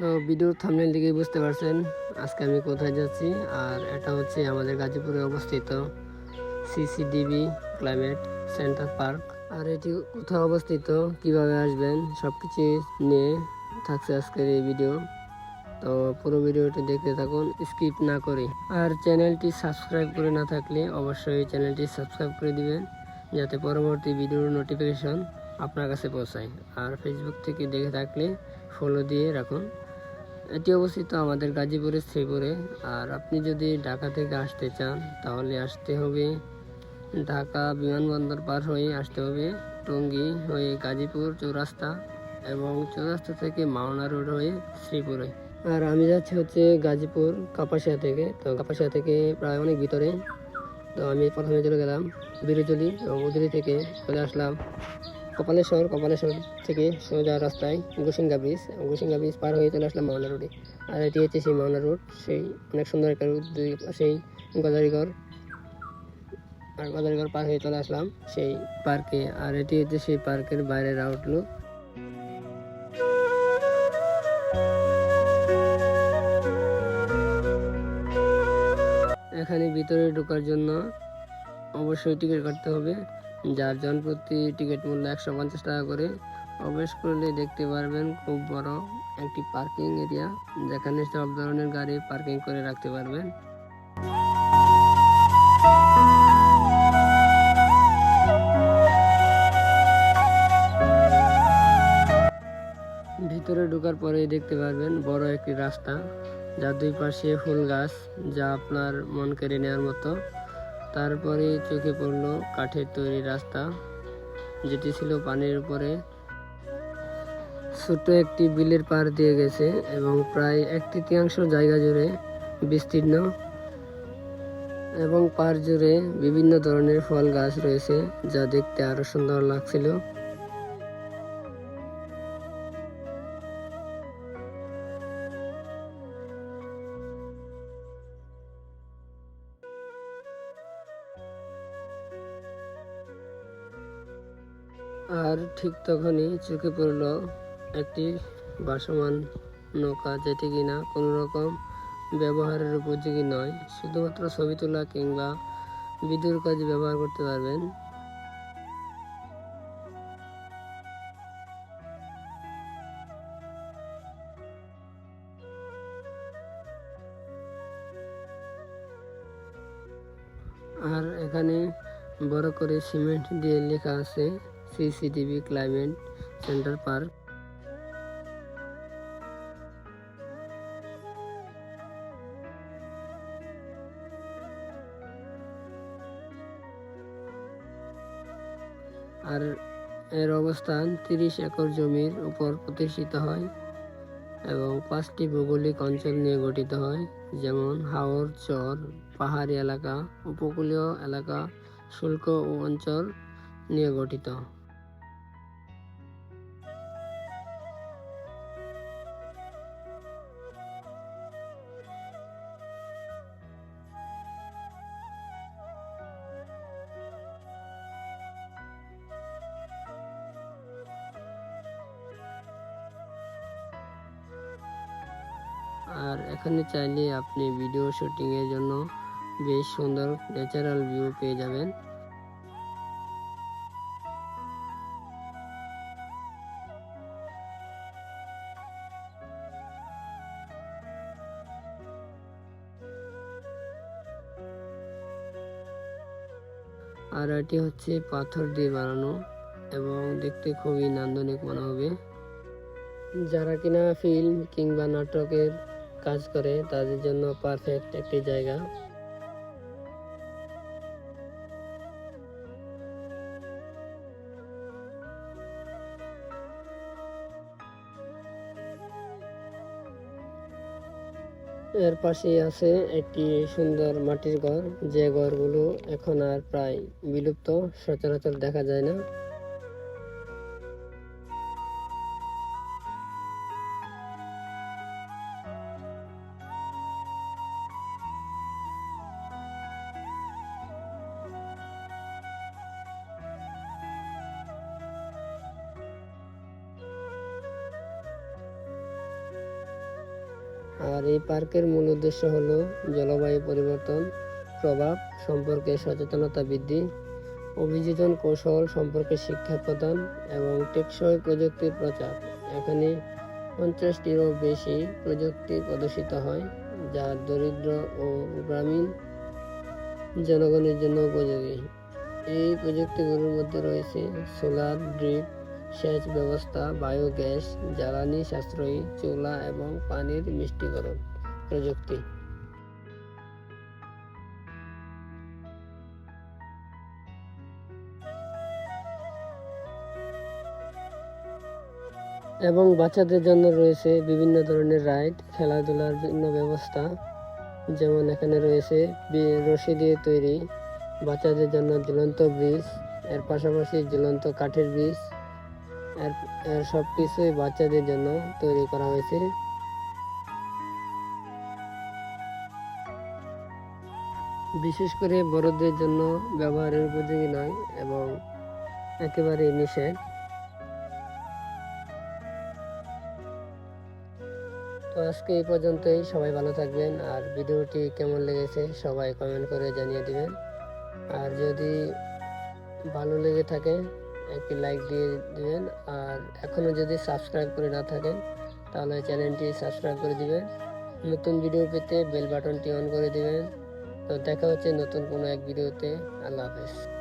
তো ভিডিওর থামনেল দিকেই বুঝতে পারছেন আজকে আমি কোথায় যাচ্ছি। আর এটা হচ্ছে আমাদের গাজীপুরে অবস্থিত সিসিডিবি ক্লাইমেট সেন্টার পার্ক। আর এটি কোথায় অবস্থিত, কীভাবে আসবেন সব কিছু নিয়ে থাকছে আজকের এই ভিডিও। তো পুরো ভিডিওটি দেখতে থাকুন, স্কিপ না করে। আর চ্যানেলটি সাবস্ক্রাইব করে না থাকলে অবশ্যই চ্যানেলটি সাবস্ক্রাইব করে দিবেন, যাতে পরবর্তী ভিডিওর নোটিফিকেশন আপনার কাছে পৌঁছায়। আর ফেসবুক থেকে দেখে থাকলে ফলো দিয়ে রাখুন। এটি অবস্থিত আমাদের গাজীপুরের শ্রীপুরে। আর আপনি যদি ঢাকা থেকে আসতে চান, তাহলে আসতে হবে ঢাকা বিমানবন্দর পার হয়ে আসতে হবে টঙ্গী হয়ে গাজীপুর চৌরাস্তা এবং চৌরাস্তা থেকে মাওনা রোড হয়ে শ্রীপুরে। আর আমি যাচ্ছি হচ্ছে গাজীপুর কাপাসিয়া থেকে। তো কাপাসিয়া থেকে প্রায় অনেক ভিতরে। তো আমি প্রথমে চলে গেলাম বিরোজলি এবং উদুরি থেকে চলে আসলাম। কপালেশ্বর কপালেশ্বর থেকে সোজা রাস্তায় গোসিঙ্গা ব্রিজ। গোসিঙ্গা ব্রিজ পার হয়ে চলে আসলাম মাওনা রোডে। আর এটি হচ্ছে সেই মাওনা রোড, সেই অনেক সুন্দর একটা রোড, দুই সেই গজারিঘর আর গজারিঘর পার হয়ে চলে আসলাম সেই পার্কে। আর এটি হচ্ছে সেই পার্কের বাইরের আউটলুক এখানে ভিতরে ঢোকার জন্য অবশ্যই টিকিট কাটতে হবে। যার জন প্রতি টিকিট মূল্য একশো পঞ্চাশ টাকা করে প্রবেশ করলে দেখতে পারবেন খুব বড় একটি পার্কিং এরিয়া যেখানে সব ধরনের গাড়ি পার্কিং করে রাখতে পারবেন। ভিতরে ঢোকার পরে দেখতে পারবেন বড় একটি রাস্তা, যার দুই পাশে ফুল গাছ যা আপনার মন কেড়ে নেওয়ার মতো। তারপরে চোখে পড়ল কাঠের তৈরি রাস্তা, যেটি ছিল পানির উপরে। ছোট একটি বিলের পার দিয়ে গেছে এবং প্রায় এক তৃতীয়াংশ জায়গা জুড়ে বিস্তীর্ণ এবং পার জুড়ে বিভিন্ন ধরনের ফল গাছ রয়েছে, যা দেখতে আরও সুন্দর লাগছিল। আর ঠিক তখনই চোখে পড়ল একটি ভাসমান নৌকা, যেটি কিনা কোনো রকম ব্যবহারের উপযোগী নয়। শুধুমাত্র ছবি তোলা কিংবা ভিডিওর কাজে ব্যবহার করতে পারবেন। আর এখানে বড় করে সিমেন্ট দিয়ে লেখা আছে। CCTV climate centre park. আর এর অবস্থান তিরিশ একর জমির উপর প্রতিষ্ঠিত হয় এবং পাঁচটি ভৌগোলিক অঞ্চল নিয়ে গঠিত হয়, যেমন হাওর, চর, পাহাড়ি এলাকা, উপকূলীয় এলাকা, শুল্ক ও অঞ্চল নিয়ে গঠিত। আর এখানে চাইলে আপনি ভিডিও শুটিং এর জন্য বেশ সুন্দর ন্যাচারাল ভিউ পেয়ে যাবেন। আর এটি হচ্ছে পাথর দিয়ে বানানো এবং দেখতে খুবই নান্দনিক মনে হবে। যারা কিনা ফিল্ম কিংবা নাটকের কাজ করে, তাদের জন্য পারফেক্ট একটি জায়গা। এর পাশে আছে একটি সুন্দর মাটির ঘর। যে ঘরগুলো এখন আর প্রায় বিলুপ্ত, সচরাচর দেখা যায় না। আর এই পার্কের মূল উদ্দেশ্য হল জলবায়ু পরিবর্তন, প্রভাব সম্পর্কে সচেতনতা বৃদ্ধি, অভিযোজন কৌশল সম্পর্কে শিক্ষা প্রদান এবং টেকসই প্রযুক্তির প্রচার। এখানে পঞ্চাশটিরও বেশি প্রযুক্তি প্রদর্শিত হয়, যা দরিদ্র ও গ্রামীণ জনগণের জন্য উপযোগী। এই প্রযুক্তিগুলোর মধ্যে রয়েছে সোলার, ড্রিপ সেচ ব্যবস্থা, বায়োগ্যাস, জ্বালানি সাশ্রয়ী, চুলা এবং পানির মিষ্টিকরণ প্রযুক্তি। এবং বাচ্চাদের জন্য রয়েছে বিভিন্ন ধরনের রাইড, খেলাধুলার জন্য ব্যবস্থা। যেমন এখানে রয়েছে রশি দিয়ে তৈরি, বাচ্চাদের জন্য ঝুলন্ত ব্রিজ, এর পাশাপাশি ঝুলন্ত কাঠের ব্রিজ। এর সব কিছুই বাচ্চাদের জন্য তৈরি করা হয়েছে। বিশেষ করে বড়দের জন্য ব্যবহারের উপযোগী নয় এবং একেবারে নিষেধ। তো আজকে এই পর্যন্তই, সবাই ভালো থাকবেন। আর ভিডিওটি কেমন লেগেছে সবাই কমেন্ট করে জানিয়ে দিবেন। আর যদি ভালো লেগে থাকে একটি লাইক দিয়ে দেবেন। আর এখনও যদি সাবস্ক্রাইব করে না থাকেন, তাহলে চ্যানেলটি সাবস্ক্রাইব করে দেবেন। নতুন ভিডিও পেতে বেল বাটনটি অন করে দেবেন। তো দেখা হচ্ছে নতুন কোনো এক ভিডিওতে আল্লাহ হাফেজ।